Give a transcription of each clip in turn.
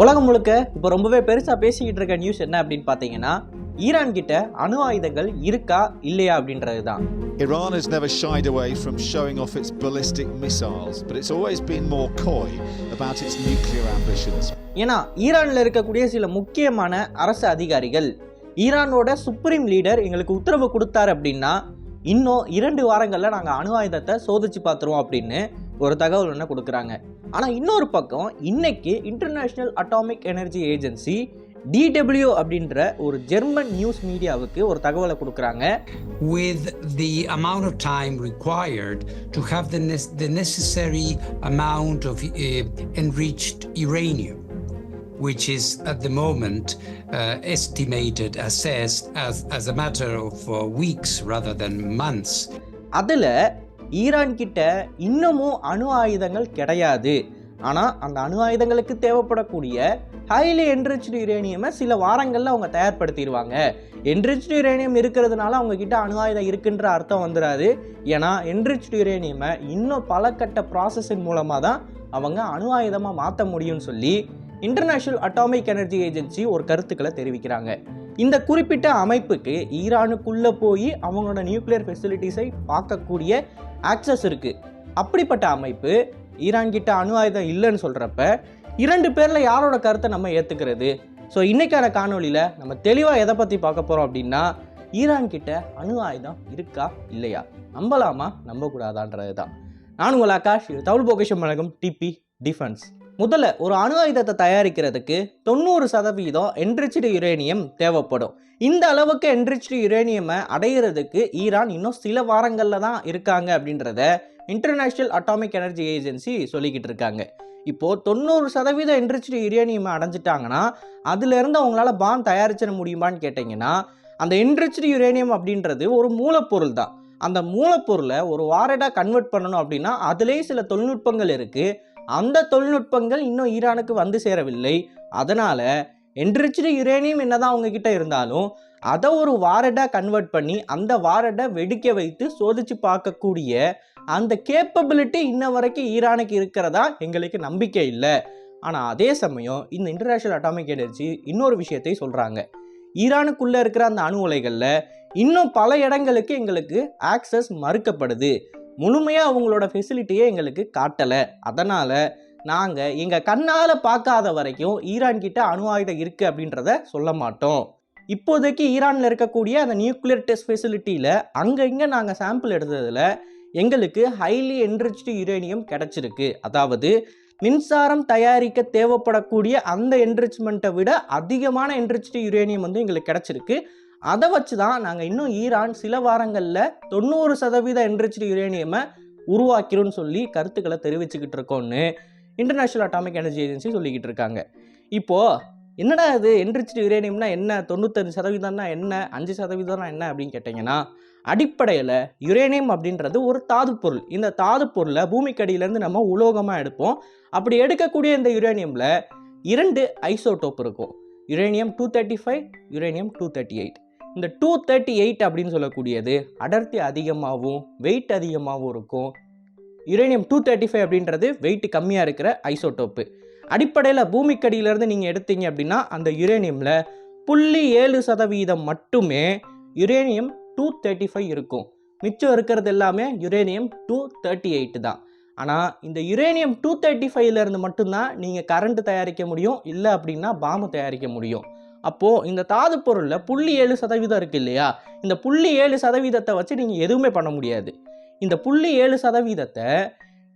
உலகம் முழுக்க இப்போ ரொம்பவே பெருசாக பேசிக்கிட்டு இருக்க நியூஸ் என்ன அப்படின்னு பார்த்தீங்கன்னா ஈரான் கிட்ட அணு ஆயுதங்கள் இருக்கா இல்லையா அப்படின்றது தான் Iran has never shied away from showing off its ballistic missiles, but it's always been more coy about its nuclear ambitions. ஏன்னா ஈரானில் இருக்கக்கூடிய சில முக்கியமான அரசு அதிகாரிகள் ஈரானோட சுப்ரீம் லீடர் எங்களுக்கு உத்தரவு கொடுத்தாரு அப்படின்னா இன்னும் இரண்டு வாரங்களில் நாங்கள் அணு ஆயுதத்தை சோதிச்சு பார்த்துருவோம் அப்படின்னு ஒரு தகவல் ஒன்று கொடுக்குறாங்க ஆனால் இன்னொரு பக்கம் இன்னைக்கு international atomic energy agency DW அப்படின்ற ஒரு ஜெர்மன் நியூஸ் மீடியாவுக்கு ஒரு தகவலை கொடுக்குறாங்க with the amount of time required to have the, ne- the necessary amount of uh, enriched uranium, which is at the moment uh, estimated, assessed as, as a matter of uh, weeks rather than months. அதில் Iran கிட்ட இன்னமும் அணு ஆயுதங்கள் கிடையாது. ஆனால் அந்த அணு ஆயுதங்களுக்கு தேவைப்படக்கூடிய ஹைலி என்ரிச்டு யுரேனியமை சில வாரங்களில் அவங்க தயார்படுத்திடுவாங்க. என்ரிச்டு யுரேனியம் இருக்கிறதுனால அவங்க கிட்ட அணு ஆயுதம் இருக்குன்ற அர்த்தம் வந்துடாது ஏன்னா என்ரிச்டு யுரேனியமை இன்னும் பல கட்ட ப்ராசஸின் மூலமாக தான் அவங்க அணு ஆயுதமாக மாற்ற முடியும்னு சொல்லி இன்டர்நேஷ்னல் அட்டாமிக் எனர்ஜி ஏஜென்சி ஒரு கருத்துக்களை தெரிவிக்கிறாங்க. இந்த குறிப்பிட்ட அமைப்புக்கு ஈரானுக்குள்ளே போய் அவங்களோட நியூக்ளியர் ஃபெசிலிட்டிஸை பார்க்கக்கூடிய ஆக்சஸ் இருக்குது அப்படிப்பட்ட அமைப்பு ஈரான் கிட்ட அணு ஆயுதம் இல்லைன்னு சொல்கிறப்ப இரண்டு பேரில் யாரோட கருத்தை நம்ம ஏற்றுக்கிறது ஸோ இன்றைக்கான காணொளியில் நம்ம தெளிவாக எதை பற்றி பார்க்க போகிறோம் அப்படின்னா ஈரான் கிட்ட அணு ஆயுதம் இருக்கா இல்லையா? நம்பலாமா? நம்பக்கூடாதான்றது தான் நான் உங்கள் ஆகாஷ் இது தமிழ் பொக்கிஷம் வழங்கும் டிபி டிஃபென்ஸ் முதல்ல ஒரு அணு ஆயுதத்தை தயாரிக்கிறதுக்கு தொண்ணூறு சதவீதம் என்ரிச்டு யுரேனியம் தேவைப்படும். இந்த அளவுக்கு என்ரிச்டு யுரேனியமை அடையிறதுக்கு ஈரான் இன்னும் சில வாரங்களில் தான் இருக்காங்க அப்படின்றத இன்டர்நேஷ்னல் அட்டாமிக் எனர்ஜி ஏஜென்சி சொல்லிக்கிட்டு இருக்காங்க. இப்போது தொண்ணூறு சதவீதம் என்ரிச்டு யுரேனியம் அடைஞ்சிட்டாங்கன்னா அதுலேருந்து அவங்களால பான் தயாரிச்சிட முடியுமான்னு கேட்டிங்கன்னா அந்த என்ரிச்டு யுரேனியம் அப்படின்றது ஒரு மூலப்பொருள் தான். அந்த மூலப்பொருளை ஒரு வாரடாக கன்வெர்ட் பண்ணணும் அப்படின்னா அதுலேயே சில தொழில்நுட்பங்கள் இருக்குது அந்த தொழில்நுட்பங்கள் இன்னும் ஈரானுக்கு வந்து சேரவில்லை. அதனால் என்ரிச்சு யுரேனியம் என்னதான் அவங்கக்கிட்ட இருந்தாலும் அதை ஒரு வாரடாக கன்வெர்ட் பண்ணி அந்த வாரடை வெடிக்க வைத்து சோதிச்சு பார்க்கக்கூடிய அந்த கேப்பபிலிட்டி இன்ன வரைக்கும் ஈரானுக்கு இருக்கிறதா எங்களுக்கு நம்பிக்கை இல்லை. ஆனால் அதே சமயம் இந்த இன்டர்நேஷ்னல் அட்டாமிக் எனர்ஜி இன்னொரு விஷயத்தை சொல்கிறாங்க ஈரானுக்குள்ளே இருக்கிற அந்த அணு உலைகளில் இன்னும் பல இடங்களுக்கு எங்களுக்கு ஆக்சஸ் மறுக்கப்படுது. முழுமையாக அவங்களோட ஃபெசிலிட்டியே எங்களுக்கு காட்டலை. அதனால் நாங்கள் எங்கள் கண்ணால் பார்க்காத வரைக்கும் ஈரான் கிட்ட அணு ஆயுதம் இருக்குது அப்படின்றத சொல்ல மாட்டோம். இப்போதைக்கு ஈரானில் இருக்கக்கூடிய அந்த நியூக்ளியர் டெஸ்ட் ஃபெசிலிட்டியில் அங்கே இங்கே நாங்கள் சாம்பிள் எடுத்ததில் எங்களுக்கு ஹைலி என்ரிச்டு யுரேனியம் கிடச்சிருக்கு. அதாவது மின்சாரம் தயாரிக்க தேவைப்படக்கூடிய அந்த என்ரிச்மெண்ட்டை விட அதிகமான என்ரிச்டு யுரேனியம் வந்து எங்களுக்கு கிடச்சிருக்கு. அதை வச்சு தான் நாங்கள் இன்னும் ஈரான் சில வாரங்களில் தொண்ணூறு சதவீத என்ரிச்டு யுரேனியமை உருவாக்கிறோன்னு சொல்லி கருத்துக்களை தெரிவிச்சுக்கிட்டு இருக்கோன்னு இன்டர்நேஷ்னல் அட்டாமிக் எனர்ஜி ஏஜென்சி சொல்லிக்கிட்டு இருக்காங்க. இப்போது என்னடா இது என்ரிச்டு யுரேனியம்னா என்ன? தொண்ணூத்தஞ்சு சதவீதம்னா என்ன? அஞ்சு சதவீதம்னா என்ன அப்படின்னு கேட்டிங்கன்னா அடிப்படையில் யுரேனியம் அப்படின்றது ஒரு தாது பொருள். இந்த தாது பொருளை பூமிக்கடியிலேருந்து நம்ம உலோகமாக எடுப்போம். அப்படி எடுக்கக்கூடிய இந்த யுரேனியமில் இரண்டு ஐசோடோப் இருக்கும். Uranium two thirty five uranium two thirty eight இந்த டூ தேர்ட்டி எயிட் அப்படின்னு சொல்லக்கூடியது அடர்த்தி அதிகமாகவும் வெயிட் அதிகமாகவும் இருக்கும். யுரேனியம் டூ தேர்ட்டி ஃபைவ் அப்படின்றது வெயிட் கம்மியாக இருக்கிற ஐசோடோப்பு அடிப்படையில் பூமிக்கடியிலேருந்து நீங்கள் எடுத்தீங்க அப்படின்னா அந்த யுரேனியமில் புள்ளி ஏழு சதவீதம் மட்டுமே யுரேனியம் டூ தேர்ட்டி ஃபைவ் இருக்கும். மிச்சம் இருக்கிறது எல்லாமே யுரேனியம் டூ தேர்ட்டி எயிட் தான். ஆனால் இந்த யுரேனியம் டூ தேர்ட்டி ஃபைவ்லேருந்து மட்டும்தான் நீங்கள் கரண்ட் தயாரிக்க முடியும் இல்லை அப்படின்னா பாம்பு தயாரிக்க முடியும். அப்போது இந்த தாது பொருளில் புள்ளி ஏழு சதவீதம் இருக்குது இல்லையா? இந்த புள்ளி ஏழு சதவீதத்தை வச்சு நீங்கள் எதுவுமே பண்ண முடியாது. இந்த புள்ளி ஏழு சதவீதத்தை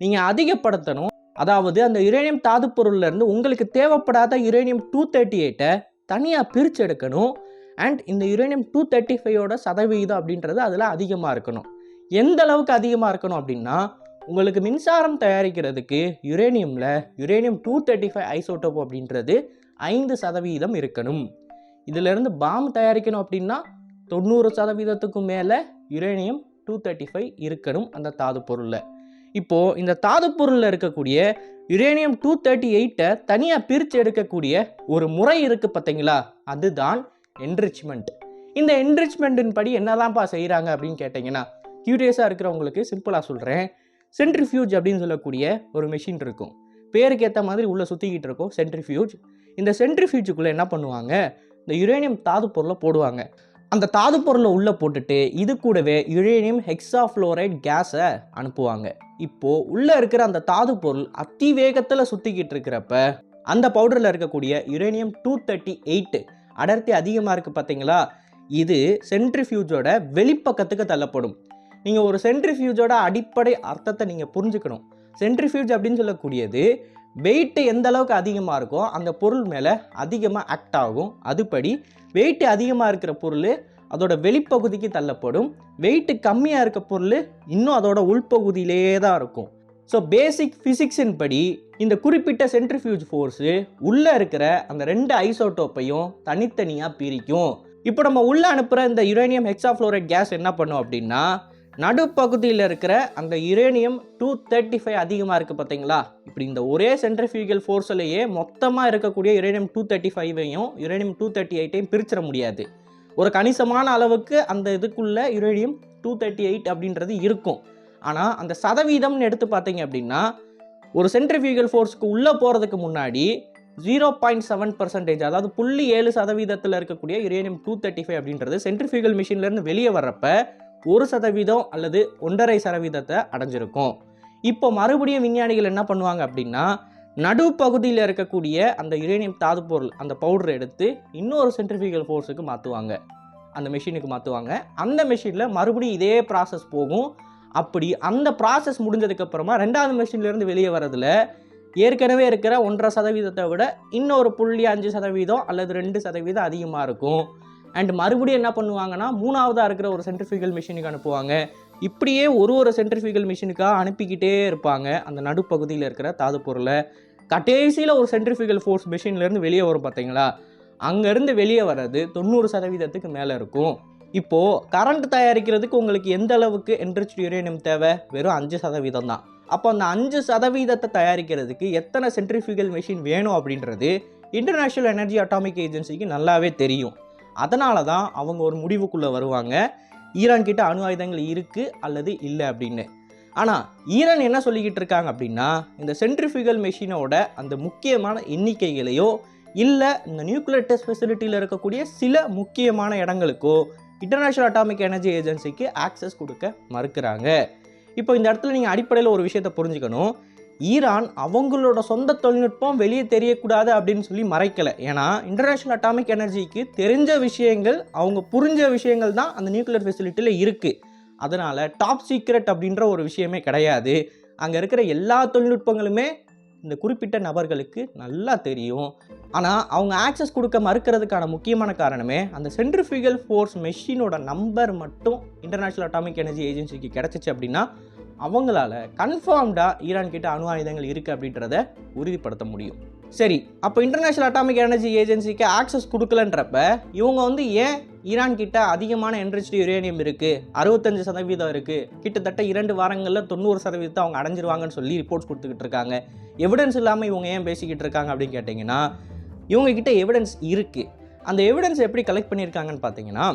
நீங்கள் அதிகப்படுத்தணும். அதாவது அந்த யுரேனியம் தாது பொருள்லேருந்து உங்களுக்கு தேவைப்படாத யுரேனியம் டூ தேர்ட்டி எயிட்டை தனியாக பிரித்து எடுக்கணும். அண்ட் இந்த யுரேனியம் டூ தேர்ட்டி ஃபைவோட சதவீதம் அப்படின்றது அதில் அதிகமாக இருக்கணும். எந்த அளவுக்கு அதிகமாக இருக்கணும் அப்படின்னா உங்களுக்கு மின்சாரம் தயாரிக்கிறதுக்கு யுரேனியமில் uranium two thirty five isotope அப்படின்றது ஐந்து சதவீதம் இருக்கணும். இதிலிருந்து பாம் தயாரிக்கணும் அப்படின்னா தொண்ணூறு சதவீதத்துக்கும் மேலே யுரேனியம் டூ தேர்ட்டி ஃபைவ் இருக்கணும் அந்த தாது பொருளில். இப்போது இந்த தாது பொருளில் இருக்கக்கூடிய யுரேனியம் டூ தேர்ட்டி எயிட்டை தனியாக பிரித்து எடுக்கக்கூடிய ஒரு முறை இருக்குது பார்த்தீங்களா அதுதான் என்ரிச்மெண்ட் இந்த என்ரிச்மெண்ட்டின் படி என்னதான்ப்பா செய்கிறாங்க அப்படின்னு கேட்டிங்கன்னா கியூரியஸாக இருக்கிறவங்களுக்கு சிம்பிளாக சொல்கிறேன் சென்ட்ரிஃபியூஜ் அப்படின்னு சொல்லக்கூடிய ஒரு மிஷின் இருக்கும். பேருக்கு ஏற்ற மாதிரி உள்ளே சுற்றிக்கிட்டு இருக்கும் சென்ட்ரிஃபியூஜ் இந்த சென்ட்ரிஃபியூஜுக்குள்ளே என்ன பண்ணுவாங்க? இந்த யுரேனியம் தாது பொருளை போடுவாங்க. அந்த தாது பொருளை உள்ளே போட்டுட்டு இது கூடவே யுரேனியம் ஹெக்ஸாஃப்ளோரைட் கேஸை அனுப்புவாங்க. இப்போது உள்ளே இருக்கிற அந்த தாது பொருள் அதி வேகத்தில் சுற்றிக்கிட்டு இருக்கிறப்ப அந்த பவுடரில் இருக்கக்கூடிய யுரேனியம் டூ தேர்ட்டி எயிட்டு அடர்த்தி அதிகமாக இருக்குது பார்த்தீங்களா இது சென்ட்ரிஃபியூஜோட வெளிப்பக்கத்துக்கு தள்ளப்படும். நீங்கள் ஒரு சென்ட்ரிஃபியூஜோட அடிப்படை அர்த்தத்தை நீங்கள் புரிஞ்சுக்கணும். சென்ட்ரிஃபியூஜ் அப்படின்னு சொல்லக்கூடியது வெயிட்டு எந்த அளவுக்கு அதிகமாக இருக்கோ அந்த பொருள் மேலே அதிகமாக ஆக்ட் ஆகும். அதுபடி வெயிட்டு அதிகமாக இருக்கிற பொருள் அதோட வெளிப்பகுதிக்கு தள்ளப்படும். வெயிட்டு கம்மியாக இருக்க பொருள் இன்னும் அதோட உள்பகுதியிலே தான் இருக்கும். ஸோ பேசிக் ஃபிசிக்ஸின் படி இந்த குறிப்பிட்ட சென்ட்ரிஃபியூஜ் ஃபோர்ஸு உள்ளே இருக்கிற அந்த ரெண்டு ஐசோட்டோப்பையும் தனித்தனியாக பிரிக்கும். இப்போ நம்ம உள்ளே அனுப்புகிற இந்த யுரேனியம் ஹெக்ஸாஃப்ளோரைட் கேஸ் என்ன பண்ணும் அப்படின்னா நடுப்பகுதியில் இருக்கிற அந்த யுரேனியம் டூ தேர்ட்டி ஃபைவ் அதிகமாக இருக்குது பார்த்தீங்களா இப்படி இந்த ஒரே சென்ட்ரிஃபியூகல் ஃபோர்ஸ்லேயே மொத்தமாக இருக்கக்கூடிய யுரேனியம் டூ தேர்ட்டி ஃபைவையும் யுரேனியம் டூ தேர்ட்டி எயிட்டையும் பிரிச்சிட முடியாது. ஒரு கணிசமான அளவுக்கு அந்த இதுக்குள்ளே யுரேனியம் டூ தேர்ட்டி எயிட் அப்படின்றது இருக்கும். ஆனால் அந்த சதவீதம்னு எடுத்து பார்த்தீங்க அப்படின்னா ஒரு சென்ட்ரிஃபியூகல் ஃபோர்ஸ்க்கு உள்ளே போகிறதுக்கு முன்னாடி ஜீரோ பாயிண்ட் செவன் பர்சன்டேஜ் அதாவது புள்ளி ஏழு சதவீதத்தில் இருக்கக்கூடிய யுரேனியம் டூ தேர்ட்டி ஃபைவ் அப்படின்றது சென்ட்ரிஃபியூகல் மிஷின்லேருந்து வெளியே வர்றப்ப ஒரு சதவீதம் அல்லது ஒன்றரை சதவீதத்தை அடைஞ்சிருக்கும். இப்போ மறுபடியும் விஞ்ஞானிகள் என்ன பண்ணுவாங்க அப்படின்னா நடுப்பகுதியில் இருக்கக்கூடிய அந்த யுரேனியம் தாது பொருள் அந்த பவுடரை எடுத்து இன்னொரு சென்ட்ரிஃபிகல் ஃபோர்ஸுக்கு மாற்றுவாங்க அந்த மெஷினுக்கு மாற்றுவாங்க அந்த மெஷினில் மறுபடியும் இதே ப்ராசஸ் போகும். அப்படி அந்த ப்ராசஸ் முடிஞ்சதுக்கப்புறமா ரெண்டாவது மெஷின்லேருந்து வெளியே வரதில் ஏற்கனவே இருக்கிற ஒன்றரை சதவீதத்தை விட இன்னொரு புள்ளி அஞ்சு சதவீதம் அல்லது ரெண்டு சதவீதம் அதிகமாக இருக்கும். அண்ட் மறுபடியும் என்ன பண்ணுவாங்கன்னா மூணாவதாக இருக்கிற ஒரு சென்ட்ரிஃபியூகல் மிஷினுக்கு அனுப்புவாங்க. இப்படியே ஒரு ஒரு சென்ட்ரிஃபியூகல் மிஷினுக்காக அனுப்பிக்கிட்டே இருப்பாங்க அந்த நடுப்பகுதியில் இருக்கிற தாது பொருளை. கடைசியில் ஒரு சென்ட்ரிஃபியூகல் ஃபோர்ஸ் மிஷின்லேருந்து வெளியே வரும் பார்த்தீங்களா அங்கேருந்து வெளியே வர்றது தொண்ணூறு சதவீதத்துக்கு மேலே இருக்கும். இப்போது கரண்ட் தயாரிக்கிறதுக்கு உங்களுக்கு எந்த அளவுக்கு என்ரிச் யுரேனியம் தேவை? வெறும் அஞ்சு சதவீதம் தான். அப்போ அந்த அஞ்சு சதவீதத்தை தயாரிக்கிறதுக்கு எத்தனை சென்ட்ரிஃபியூகல் மிஷின் வேணும் அப்படின்றது இன்டர்நேஷ்னல் எனர்ஜி அட்டாமிக் ஏஜென்சிக்கு நல்லாவே தெரியும். அதனால தான் அவங்க ஒரு முடிவுக்குள்ளே வருவாங்க. ஈரான் கிட்ட அணு ஆயுதங்கள் இருக்குது அல்லது இல்லை அப்படின்னு. ஆனால் ஈரான் என்ன சொல்லிக்கிட்டு இருக்காங்க அப்படின்னா இந்த சென்ட்ரிஃபியூகல் மெஷினோட அந்த முக்கியமான எண்ணிக்கைகளையோ இல்லை இந்த நியூக்ளியர் டெஸ்ட் ஃபெசிலிட்டியில் இருக்கக்கூடிய சில முக்கியமான இடங்களுக்கோ இன்டர்நேஷ்னல் அட்டாமிக் எனர்ஜி ஏஜென்சிக்கு ஆக்சஸ் கொடுக்க மறுக்கிறாங்க. இப்போ இந்த இடத்துல நீங்கள் அடிப்படையில் ஒரு விஷயத்தை புரிஞ்சுக்கணும். ஈரான் அவங்களோட சொந்த தொழில்நுட்பம் வெளியே தெரியக்கூடாது அப்படின்னு சொல்லி மறைக்கலை. ஏன்னா இன்டர்நேஷ்னல் அட்டாமிக் எனர்ஜிக்கு தெரிஞ்ச விஷயங்கள் அவங்க புரிஞ்ச விஷயங்கள் தான் அந்த நியூக்ளியர் ஃபெசிலிட்டியில் இருக்குது அதனால் டாப் சீக்ரெட் அப்படின்ற ஒரு விஷயமே கிடையாது. அங்கே இருக்கிற எல்லா தொழில்நுட்பங்களுமே இந்த குறிப்பிட்ட நபர்களுக்கு நல்லா தெரியும். ஆனால் அவங்க ஆக்சஸ் கொடுக்க மறுக்கிறதுக்கான முக்கியமான காரணமே அந்த சென்ட்ரிஃபியூகல் ஃபோர்ஸ் மெஷினோட நம்பர் மட்டும் இன்டர்நேஷ்னல் அட்டாமிக் எனர்ஜி ஏஜென்சிக்கு கிடச்சிச்சு அப்படின்னா அவங்களால கன்ஃபார்ம்டாக ஈரான் கிட்ட அணு ஆயுதங்கள் இருக்குது அப்படின்றத உறுதிப்படுத்த முடியும். சரி அப்போ இன்டர்நேஷ்னல் அட்டாமிக் எனர்ஜி ஏஜென்சிக்கு ஆக்சஸ் கொடுக்கலன்றப்ப இவங்க வந்து ஏன் ஈரான் கிட்ட அதிகமான என்ரிச்டு யுரேனியம் இருக்குது அறுபத்தஞ்சு சதவீதம் இருக்குது கிட்டத்தட்ட இரண்டு வாரங்களில் தொண்ணூறு சதவீதத்தை அவங்க அடைஞ்சிருவாங்கன்னு சொல்லி ரிப்போர்ட்ஸ் கொடுத்துக்கிட்டு இருக்காங்க. எவிடன்ஸ் இல்லாமல் இவங்க ஏன் பேசிக்கிட்டு இருக்காங்க அப்படின்னு கேட்டிங்கன்னா இவங்க கிட்ட எவிடன்ஸ் இருக்குது அந்த எவிடன்ஸ் எப்படி கலெக்ட் பண்ணியிருக்காங்கன்னு பார்த்தீங்கன்னா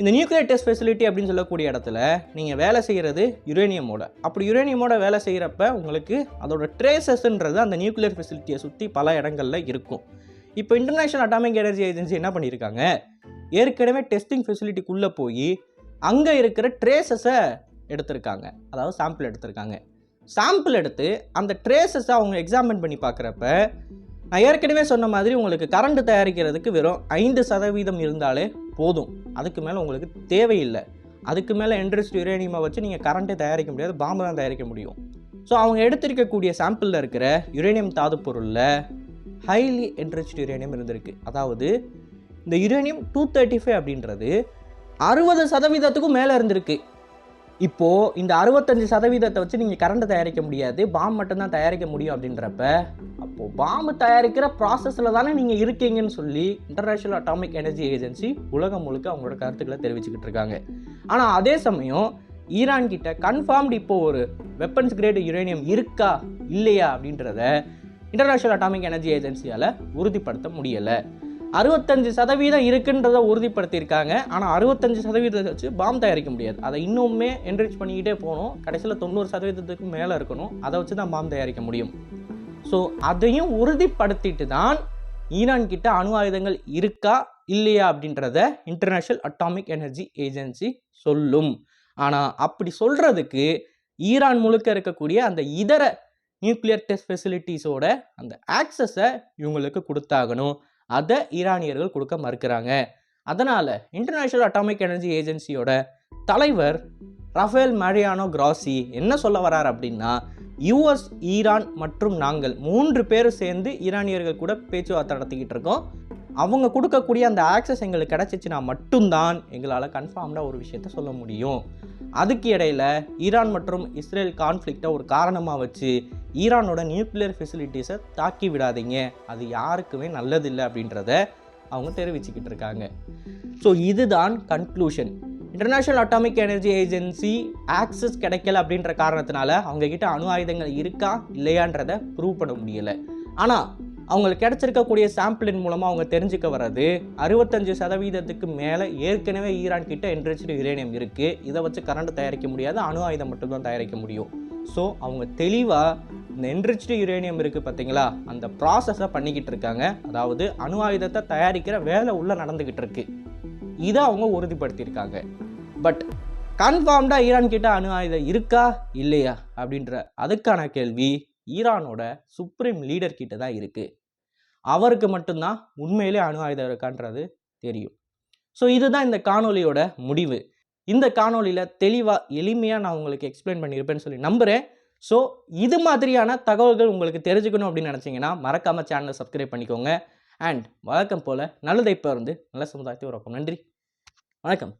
இந்த நியூக்ளியர் டெஸ்ட் ஃபெசிலிட்டி அப்படின்னு சொல்லக்கூடிய இடத்துல நீங்கள் வேலை செய்கிறது யுரேனியமோட. அப்படி யுரேனியமோட வேலை செய்கிறப்ப உங்களுக்கு அதோட ட்ரேசஸ்ன்றது அந்த நியூக்ளியர் ஃபெசிலிட்டியை சுற்றி பல இடங்களில் இருக்கும். இப்போ இன்டர்நேஷனல் அட்டாமிக் எனர்ஜி ஏஜென்சி என்ன பண்ணியிருக்காங்க? ஏற்கனவே டெஸ்டிங் ஃபெசிலிட்டிக்குள்ளே போய் அங்கே இருக்கிற ட்ரேசஸை எடுத்திருக்காங்க. அதாவது சாம்பிள் எடுத்திருக்காங்க. சாம்பிள் எடுத்து அந்த ட்ரேசஸை அவங்க எக்ஸாமின் பண்ணி பார்க்குறப்ப நான் ஏற்கனவே சொன்ன மாதிரி உங்களுக்கு கரண்ட் தயாரிக்கிறதுக்கு வெறும் ஐந்து சதவீதம் இருந்தாலே போதும். அதுக்கு மேலே உங்களுக்கு தேவையில்லை. அதுக்கு மேலே இன்ட்ரெஸ்ட் யுரேனியமாக வச்சு நீங்கள் கரண்ட்டே தயாரிக்க முடியாது பாம்பு தான் தயாரிக்க முடியும். ஸோ அவங்க எடுத்திருக்கக்கூடிய சாம்பிளில் இருக்கிற யுரேனியம் தாது பொருளில் ஹைலி இன்ட்ரெஸ்ட் யுரேனியம் இருந்திருக்கு. அதாவது இந்த யுரேனியம் டூ தேர்ட்டி ஃபைவ் அப்படின்றது அறுபது சதவீதத்துக்கும் மேலே இருந்திருக்கு. இப்போது இந்த அறுபத்தஞ்சு சதவீதத்தை வச்சு நீங்கள் கரண்ட் தயாரிக்க முடியாது பாம் மட்டும்தான் தயாரிக்க முடியும் அப்படின்றப்ப அப்போது பாம்பு தயாரிக்கிற ப்ராசஸில் தானே நீங்கள் இருக்கீங்கன்னு சொல்லி இன்டர்நேஷ்னல் அட்டாமிக் எனர்ஜி ஏஜென்சி உலகம் முழுக்க அவங்களோட கருத்துக்களை தெரிவிச்சுக்கிட்டு இருக்காங்க. ஆனால் அதே சமயம் ஈரான் கிட்ட கன்ஃபார்ம்டு இப்போ ஒரு வெப்பன்ஸ் கிரேட் யுரேனியம் இருக்கா இல்லையா அப்படின்றத இன்டர்நேஷ்னல் அட்டாமிக் எனர்ஜி ஏஜென்சியால் உறுதிப்படுத்த முடியலை. அறுபத்தஞ்சு சதவீதம் இருக்குன்றதை உறுதிப்படுத்தியிருக்காங்க. ஆனால் அறுபத்தஞ்சு சதவீதத்தை வச்சு பாம் தயாரிக்க முடியாது. அதை இன்னுமே என்ரிச் பண்ணிக்கிட்டே போகணும். கடைசியில் தொண்ணூறு சதவீதத்துக்கு மேலே இருக்கணும். அதை வச்சு தான் பாம் தயாரிக்க முடியும். ஸோ அதையும் உறுதிப்படுத்திட்டு தான் ஈரான் கிட்ட அணு ஆயுதங்கள் இருக்கா இல்லையா அப்படின்றத இன்டர்நேஷ்னல் அட்டாமிக் எனர்ஜி ஏஜென்சி சொல்லும். ஆனால் அப்படி சொல்கிறதுக்கு ஈரான் முழுக்க இருக்கக்கூடிய அந்த இதர நியூக்ளியர் டெஸ்ட் ஃபெசிலிட்டிஸோட அந்த ஆக்சஸை இவங்களுக்கு கொடுத்தாகணும். அதை ஈரானியர்கள் கொடுக்க மறுக்கிறாங்க. அதனால் இன்டர்நேஷ்னல் அட்டாமிக் எனர்ஜி ஏஜென்சியோட தலைவர் ரஃபேல் மரியானோ கிராசி என்ன சொல்ல வரார் அப்படின்னா யுஎஸ் ஈரான் மற்றும் நாங்கள் மூன்று பேரும் சேர்ந்து ஈரானியர்கள் கூட பேச்சுவார்த்தை நடத்திக்கிட்டு இருக்கோம். அவங்க கொடுக்கக்கூடிய அந்த ஆக்சஸ் எங்களுக்கு கிடச்சிச்சின்னா மட்டும்தான் எங்களால் கன்ஃபார்ம்டாக ஒரு விஷயத்த சொல்ல முடியும். அதுக்கு இடையில ஈரான் மற்றும் இஸ்ரேல் கான்ஃப்ளிக்டை ஒரு காரணமாக வச்சு ஈரானோட நியூக்ளியர் ஃபெசிலிட்டிஸை தாக்கி விடாதீங்க. அது யாருக்குமே நல்லதில்லை அப்படின்றத அவங்க தெரிவிச்சுக்கிட்டு இருக்காங்க. ஸோ இதுதான் conclusion international atomic energy agency access கிடைக்கல அப்படின்ற காரணத்தினால அவங்கக்கிட்ட அணு ஆயுதங்கள் இருக்கா இல்லையான்றதை ப்ரூவ் பண்ண முடியலை. ஆனால் அவங்களுக்கு கிடைச்சிருக்கக்கூடிய சாம்பிளின் மூலமாக அவங்க தெரிஞ்சுக்க வர்றது. அறுபத்தஞ்சு சதவீதத்துக்கு மேலே ஏற்கனவே ஈரான் கிட்ட என்ரிச்டு யுரேனியம் இருக்குது இதை வச்சு கரண்ட் தயாரிக்க முடியாது. அணு ஆயுதம் மட்டும்தான் தயாரிக்க முடியும். ஸோ அவங்க தெளிவாக இந்த என்ரிச்டு யுரேனியம் இருக்குது பார்த்தீங்களா அந்த ப்ராசஸை பண்ணிக்கிட்டு இருக்காங்க. அதாவது அணு ஆயுதத்தை தயாரிக்கிற வேலை உள்ளே நடந்துக்கிட்டு இருக்கு. இதை அவங்க உறுதிப்படுத்தியிருக்காங்க. பட் கன்ஃபார்ம்டாக ஈரான் கிட்ட அணு ஆயுதம் இருக்கா? இல்லையா? அப்படின்ற அதுக்கான கேள்வி ஈரானோட சுப்ரீம் லீடர் கிட்ட தான் இருக்குது அவருக்கு மட்டும்தான் உண்மையிலே அணு ஆயுதம் இருக்கான்றது தெரியும். ஸோ இதுதான் இந்த காணொலியோட முடிவு. இந்த காணொளியில் தெளிவாக எளிமையாக நான் உங்களுக்கு எக்ஸ்பிளைன் பண்ணியிருப்பேன்னு சொல்லி நம்புகிறேன் ஸோ இது மாதிரியான தகவல்கள் உங்களுக்கு தெரிஞ்சுக்கணும் அப்படின்னு நினச்சிங்கன்னா மறக்காமல் சேனலை சப்ஸ்கிரைப் பண்ணிக்கோங்க. அண்ட் வழக்கம் போல் நல்லதை இப்போ இருந்து நல்ல சமுதாயத்தை உறக்கம் நன்றி. வணக்கம்.